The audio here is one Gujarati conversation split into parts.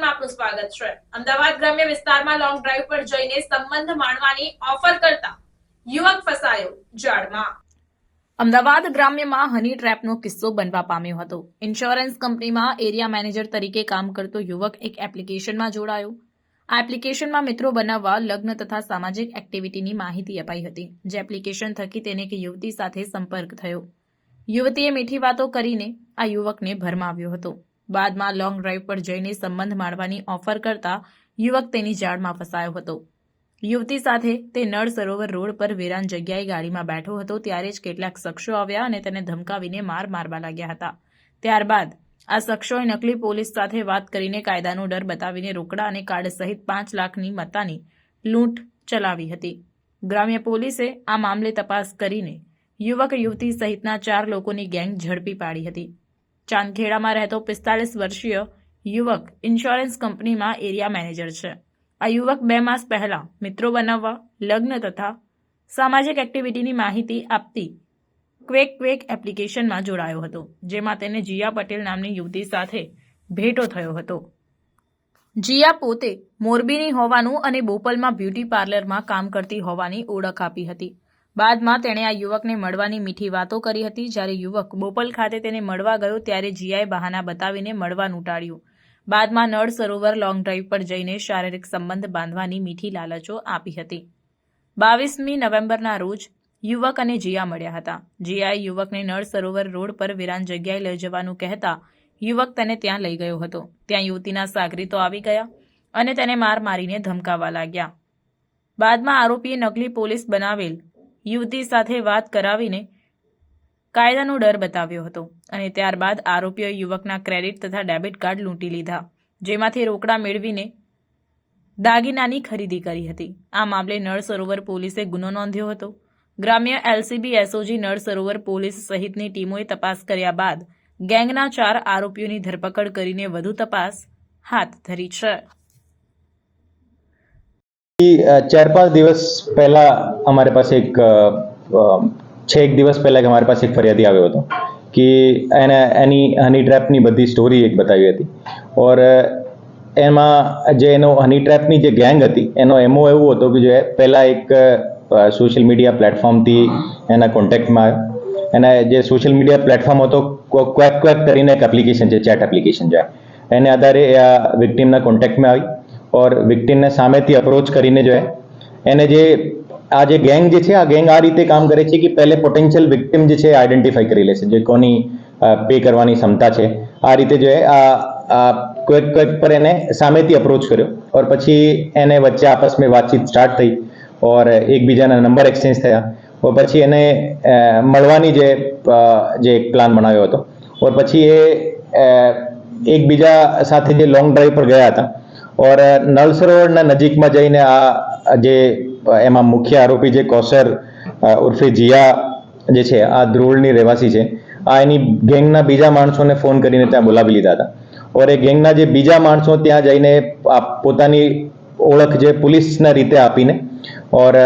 આપનું સ્વાગત છે. અમદાવાદ ગ્રામ્ય વિસ્તારમાં લોંગ ડ્રાઈવ પર જઈને સંબંધ માણવાની ઓફર કરતા યુવક ફસાયો જાળમાં અમદાવાદ ગ્રામ્યમાં હની ટ્રેપનો કિસ્સો બનવા પામ્યો હતો. ઇન્સ્યોરન્સ કંપનીમાં એરિયા મેનેજર તરીકે કામ કરતો યુવક એક એપ્લિકેશનમાં જોડાયો. આ એપ્લિકેશનમાં મિત્રો બનાવવા લગ્ન તથા સામાજિક એક્ટિવિટીની માહિતી અપાઈ હતી, જે એપ્લિકેશન થકી તેને કે યુવતી સાથે સંપર્ક થયો. યુવતીએ મીઠી વાતો કરીને આ યુવકને ભરમાવ્યો હતો. બાદમાં લોંગ ડ્રાઈવ પર જઈને સંબંધ માણવાની ઓફર કરતા યુવક તેની જાળમાં ફસાયો હતો. યુવતી સાથે તે નળ સરોવર રોડ પર વેરાન જગ્યાએ ગાડીમાં બેઠો હતો, ત્યારે જ કેટલાક શખ્સો આવ્યા અને તેને ધમકાવીને માર મારવા લાગ્યા હતા. ત્યારબાદ આ શખ્સોએ નકલી પોલીસ સાથે વાત કરીને કાયદાનો ડર બતાવીને રોકડા અને કાર્ડ સહિત પાંચ લાખની મત્તાની લૂંટ ચલાવી હતી. ગ્રામ્ય પોલીસે આ મામલે તપાસ કરીને યુવક યુવતી સહિતના ચાર લોકોની ગેંગ ઝડપી પાડી હતી. ચાંદખેડામાં રહેતો પિસ્તાલીસ વર્ષીય યુવક ઇન્સ્યોરન્સ કંપનીમાં એરિયા મેનેજર છે. આ યુવક બે માસ પહેલાં મિત્રો બનાવવા, લગ્ન તથા સામાજિક એક્ટિવિટીની માહિતી આપતી ક્વેક ક્વેક એપ્લિકેશનમાં જોડાયો હતો, જેમાં તેને જીયા પટેલ નામની યુવતી સાથે ભેટો થયો હતો. જીયા પોતે મોરબીની હોવાનું અને બોપલમાં બ્યુટી પાર્લરમાં કામ કરતી હોવાની ઓળખ આપી હતી. બાદમાં તેણે આ યુવકને મળવાની મીઠી વાતો કરી હતી. જ્યારે યુવક બોપલ ખાતે તેને મળવા ગયો, ત્યારે જીયાએ બહાના બતાવીને મળવાનું ટાળ્યું. બાદમાં નળ સરોવર લોંગ ડ્રાઈવ પર જઈને શારીરિક સંબંધ બાંધવાની મીઠી લાલચો આપી હતી. બાવીસમી નવેમ્બરના રોજ યુવક અને જીયા મળ્યા હતા. જીયાએ યુવકને નળ સરોવર રોડ પર વિરાન જગ્યાએ લઈ જવાનું કહેતા યુવક તેને ત્યાં લઈ ગયો હતો. ત્યાં યુવતીના સાગરીતો આવી ગયા અને તેને માર મારીને ધમકાવા લાગ્યા. બાદમાં આરોપીએ નકલી પોલીસ બનાવેલ યુવતી સાથે વાત કરાવીને કાયદાનો ડર બતાવ્યો હતો અને ત્યારબાદ આરોપીઓએ યુવકના ક્રેડિટ તથા ડેબિટ કાર્ડ લૂંટી લીધા, જેમાંથી રોકડા મેળવીને દાગીનાની ખરીદી કરી હતી. આ મામલે નળ સરોવર પોલીસે ગુનો નોંધ્યો હતો. ગ્રામ્ય LCB SOG Nal Sarovar police સહિતની ટીમોએ તપાસ કર્યા બાદ ગેંગના ચાર આરોપીઓની ધરપકડ કરીને વધુ તપાસ હાથ ધરી છે. ચાર પાંચ દિવસ પહેલા અમારી પાસે એક છે એક દિવસ પહેલા કે અમારી પાસે એક ફરિયાદી આવ્યો હતો કે એને, એની હની ટ્રેપની બધી સ્ટોરી એક બતાવી હતી. ઓર એમાં જે એનો હની ટ્રેપની જે ગેંગ હતી, એનો એમઓ એવું હતો કે જે પહેલાં એક સોશિયલ મીડિયા પ્લેટફોર્મથી એના કોન્ટેક્ટમાં આવ્યો. એને જે સોશિયલ મીડિયા પ્લેટફોર્મ હતો ક્વેક ક્વેક કરીને એક એપ્લિકેશન છે ચેટ એપ્લિકેશન છે. એને આધારે એ આ વિક્ટીમના કોન્ટેક્ટમાં આવી. ઓર વિક્ટીમને સામેથી અપ્રોચ કરીને જો એને જે આ જે ગેંગ જે છે આ ગેંગ આ રીતે કામ કરે છે કે પહેલે પોટેન્શિયલ વિક્ટીમ જે છે આઈડેન્ટિફાઈ કરી લે છે જે કોની પે કરવાની ક્ષમતા છે આ રીતે જો આ કોઈક ક્વેક પર એને સામેથી અપ્રોચ કર્યો ઓર પછી એને વચ્ચે આપસમાં વાતચીત સ્ટાર્ટ થઈ ઓર એકબીજાના નંબર એક્સચેન્જ થયા ઓર પછી એને મળવાની જે જે પ્લાન બનાવ્યો હતો ઓર પછી એ એકબીજા સાથે જે લોંગ ડ્રાઈવ પર ગયા હતા ઓર નળ સરોવરના નજીકમાં જઈને આ જે એમાં મુખ્ય આરોપી જે કોસર ઉર્ફે જીયા જે છે આ ધ્રોળની રહેવાસી છે આ એની ગેંગના બીજા માણસોને ફોન કરીને ત્યાં બોલાવી લીધા હતા ઓર એ ગેંગના જે બીજા માણસો ત્યાં જઈને પોતાની ઓળખ જે પોલીસના રીતે આપીને ઓર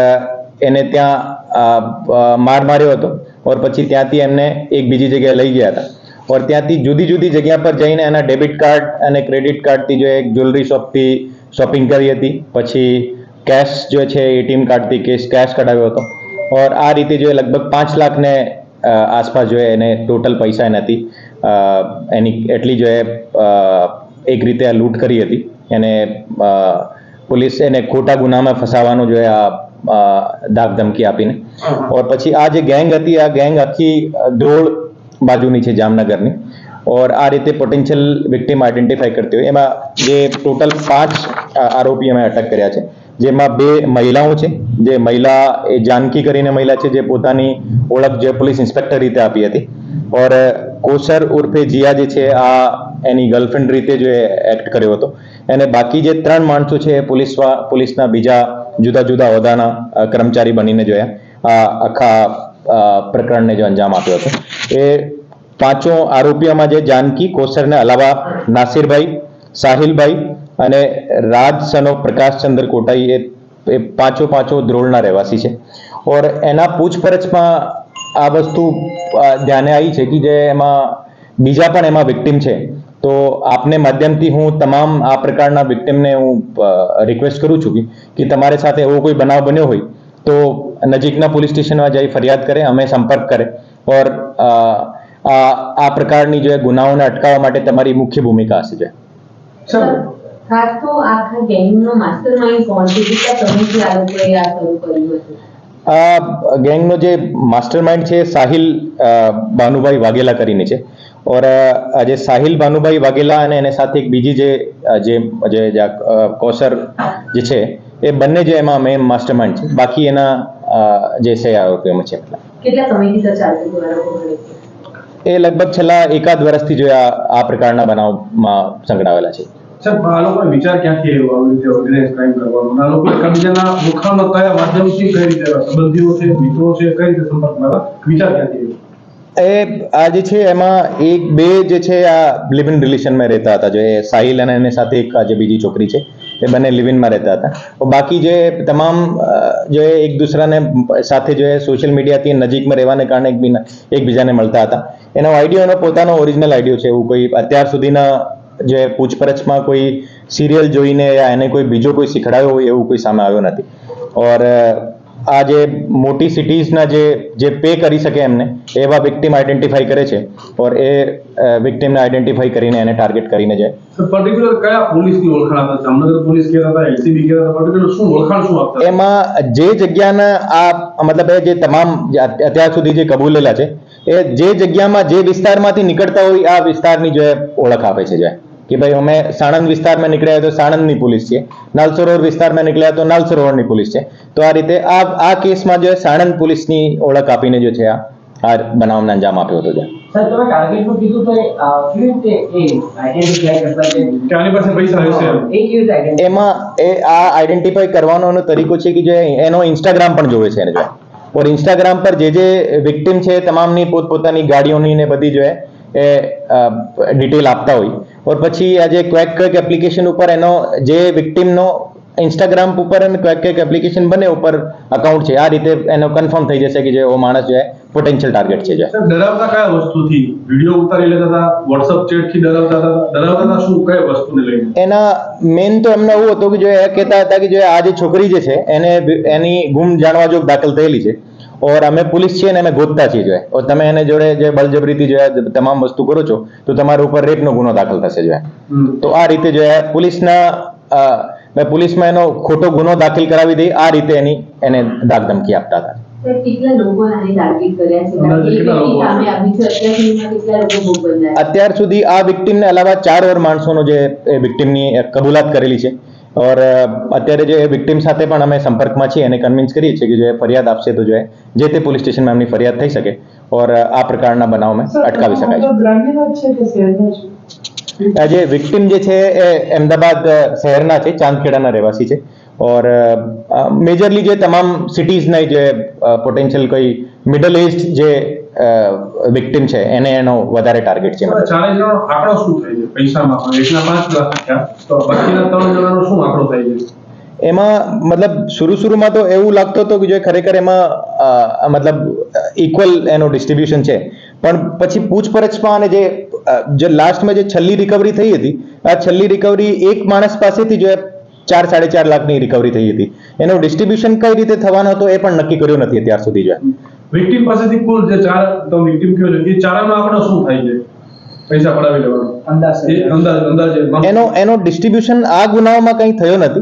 એને ત્યાં માર માર્યો હતો ઓર પછી ત્યાંથી એમને એક બીજી જગ્યાએ લઈ ગયા હતા ઓર ત્યાંથી જુદી જુદી જગ્યા પર જઈને એના ડેબિટ કાર્ડ અને ક્રેડિટ કાર્ડથી જો એક જ્વેલરી શોપથી શોપિંગ કરી હતી પછી કેશ જો છે એટીએમ કાર્ડથી કેશ કેશ કઢાવ્યો હતો ઓર આ રીતે જો લગભગ પાંચ લાખને આસપાસ જો એને ટોટલ પૈસા એનાથી એની એટલી જો એ એક રીતે આ લૂંટ કરી હતી એને પોલીસ એને ખોટા ગુનામાં ફસાવાનું જો આ ધાક ધમકી આપીને ઓર પછી આ જે ગેંગ હતી આ ગેંગ આખી ધોળ ધ્રોળ બાજુની છે જામનગરની. ઓર આ રીતે પોટેન્શિયલ વિક્ટીમ આઈડેન્ટિફાઈ કરતી હોય. એમાં જે ટોટલ પાંચ આરોપી અમે અટક કર્યા છે. જેમાં બે મહિલાઓ છે. જે મહિલા એ જાનકી કરીને મહિલા છે, જે પોતાની ઓળખ જે પોલીસ ઇન્સ્પેક્ટર રીતે આપી હતી. ઓર કોસર ઉર્ફે જીયા જે છે, આ એની ગર્લફ્રેન્ડ રીતે જો એક્ટ કર્યો હતો. અને બાકી જે ત્રણ માણસો છે, એ પોલીસ પોલીસના બીજા જુદા જુદા હોદ્દાના કર્મચારી બનીને જોયા. આ આખા પ્રકરણને જે અંજામ આપ્યો હતો. એ પાંચો આરોપીઓમાં જે જાનકી, કોસરને અલાવા, નાસિરભાઈ, સાહિલભાઈ અને રાજ સનો પ્રકાશચંદ્ર કોટાઈ એ એ પાંચો પાંચો ધ્રોળના રહેવાસી છે. ઓર એના પૂછપરછમાં આ વસ્તુ ધ્યાને આવી છે કે જે એમાં બીજા પણ એમાં વિક્ટીમ છે. તો આપને માધ્યમથી હું તમામ આ પ્રકારના વિક્ટિમને હું રિક્વેસ્ટ કરું છું કે કે તમારી સાથે એવો કોઈ બનાવ બન્યો હોય તો નજીકના પોલીસ સ્ટેશનમાં જઈ ફરિયાદ કરે અમે સંપર્ક કરે. ઓર આ પ્રકારની જે ગુનાઓને અટકાવવા માટે તમારી મુખ્ય ભૂમિકા હશે ખાસ તો આખા ગેંગનો માસ્ટરમાઇન્ડ કોણ છે? કેટલા સમયથી આ લોકોએ આ શરૂ કર્યું હતું? આ ગેંગનો જે માસ્ટરમાઇન્ડ છે સાહિલ ભાનુભાઈ વાઘેલા કરીને છે. ઓર આજે જે સાહિલ ભાનુભાઈ વાઘેલા અને એને સાથે એક બીજી જે જે જે જે કૌશર જે છે એ બંને જે એમાં મેન માસ્ટરમાઇન્ડ છે. બાકી એના જે છે આરોપીઓમાં છે? એ લગભગ છેલ્લા એકાદ વર્ષથી જો આ પ્રકારના બનાવમાં સંકળાવેલા છે. એ આ જે છે એમાં એક બે જે છે આ લિવ ઇન રિલેશનમાં રહેતા હતા. જે સાહિલ અને એની સાથે એક આ જે બીજી છોકરી છે એ બંને લિવિનમાં રહેતા હતા. બાકી જે તમામ જે એક દૂસરાને સાથે જો સોશિયલ મીડિયાથી નજીકમાં રહેવાને કારણે એકબીજાને મળતા હતા. એનો આઈડિયો એનો પોતાનો ઓરિજિનલ આઈડિયો છે. એવું કોઈ અત્યાર સુધીના જે પૂછપરછમાં કોઈ સિરિયલ જોઈને યા એને કોઈ બીજો કોઈ શીખડાયો હોય એવું કોઈ સામે આવ્યો નથી. ઓર આ જે મોટી સિટીઝના જે જે પે કરી શકે એમને એવા વિક્ટિમ આઈડેન્ટિફાઈ કરે છે ઓર એ વિક્ટિમને આઈડેન્ટિફાઈ કરીને એને ટાર્ગેટ કરીને જાય. પર્ટિક્યુલર કયા પોલીસની ઓળખાણ હતા જામનગર પોલીસ કહેતા હતા એલસીબી કહેતા હતા પર્ટિક્યુલર શું ઓળખાણ શું આપતા? એમાં જે જગ્યાના આ મતલબ એ જે તમામ અત્યાર સુધી જે કબૂલેલા છે એ જે જગ્યામાં જે વિસ્તારમાંથી નીકળતા હોય આ વિસ્તારની જે ઓળખ આપે છે જો. એ. કે ભાઈ અમે સાણંદ વિસ્તારમાં નીકળ્યા તો સાણંદની પોલીસ છે નલસરોવર વિસ્તારમાં નીકળ્યા તો નલસરોવરની પોલીસ છે. તો આ રીતે આ આ કેસમાં જે સાણંદ પોલીસની ઓળખ આપીને જો છે આ આ બનાવને અંજામ આપ્યો હતો ત્યાં. સર તમે ટાર્ગેટનું કીધું તો કેવી રીતે એ આઈડેન્ટિફાઈ કરતા છે કે પાસે પૈસા હશે એ કેવી એમાં એ આ આઈડેન્ટિફાઈ કરવાનો તરીકો છે કે જે એનો ઇન્સ્ટાગ્રામ પણ જોવે છે એને જો. ઓર ઇન્સ્ટાગ્રામ પર જે જે વિક્ટિમ છે તમામની પોતપોતાની ગાડીઓની ને બધી જો એ ડિટેલ આપતા હોય. ઓર પછી આજે ક્વેક ક્વેક એપ્લિકેશન ઉપર એનો જે વિક્ટિમનો ઇન્સ્ટાગ્રામ ઉપર અને ક્વેક ક્વેક એપ્લિકેશન બને ઉપર અકાઉન્ટ છે આ રીતે એનો કન્ફર્મ થઈ જશે કે જે માણસ જો પોટેન્શિયલ ટાર્ગેટ છે જો ડરાવતા કયા વસ્તુથી વીડિયો ઉતારી લેતા હતા વોટ્સઅપ ચેટથી ડરાવતા હતા ડરાવતા હતા શું? કઈ વસ્તુને લઈને? એના મેઇન તો એમને એવું હતું કે જો એ કહેતા હતા કે જો આ જે છોકરી જે છે એને એની ગુમ જાણવા જો દાખલ થયેલી છે। ઓર અમે પોલીસ છીએ ને અમે ગોતતા છીએ જો ઓર તમે એને જોડે જે બળજબરીથી જોયા તમામ વસ્તુ કરો છો તો તમારા ઉપર રેપનો ગુનો દાખલ થશે જોયા તો આ રીતે જોયા પોલીસના મેં પોલીસમાં એનો ખોટો ગુનો દાખલ કરાવી દઈ આ રીતે એની એને ધાકધમકી આપતા હતા. સર કેટલા લોકો આને ટાર્ગેટ કર્યા છે? અંદાજે એ કેટલા લોકો સામે આવી છે. અત્યાર સુધી આ વિક્ટિમને અલાવા ચાર ઓર માણસોનો જે વિક્ટિમની કબૂલાત કરેલી છે. ઓર અત્યારે જે વિક્ટિમ સાથે પણ અમે સંપર્કમાં છીએ અને કન્વિન્સ કરીએ છીએ કે જો એ ફરિયાદ આપશે તો જો જે તે પોલીસ સ્ટેશનમાં એમની ફરિયાદ થઈ શકે ઓર આ પ્રકારના બનાવમાં અટકાવી શકાય છે. જે વિક્ટિમ જે છે એ અમદાવાદ શહેરના છે ચાંદખેડાના રહેવાસી છે. ઓર મેજરલી જે તમામ સિટીઝના જે પોટેન્શિયલ કોઈ મિડલ ઇસ્ટ જે વિક્ટિમ છે. એને એનો વધારે ટાર્ગેટ છે. આંકડો શું થાય છે? પૈસામાં એટલા પાંચ લાખ તો બાકીના ત્રણ જણાનો શું આંકડો થાય છે? એમાં મતલબ શરૂ શરૂમાં તો એવું લાગતું હતું કે જો ખરેખર એમાં મતલબ ઇક્વલ એનું ડિસ્ટ્રીબ્યુશન છે. પણ પછી પૂછપરછમાં અને જે જે લાસ્ટમાં જે છેલ્લી રિકવરી થઈ હતી આ છેલ્લી રિકવરી એક માણસ પાસેથી જો ચાર સાડે ચાર લાખની રિકવરી થઈ હતી. એનું ડિસ્ટ્રીબ્યુશન કઈ રીતે થવાનું હતું એ પણ નક્કી કર્યું નથી અત્યાર સુધી જો વિક્ટિમ પાસેથી કુલ જે ચાર તમે વિક્ટિમ કયો છો એ ચારાનો આપણો શું થાય છે? પૈસા પડાવી લેવાનો. અંદાજ. એ અંદાજ અંદાજે. એનો એનો ડિસ્ટ્રીબ્યુશન આ ગુનાઓમાં કંઈ થયો નથી?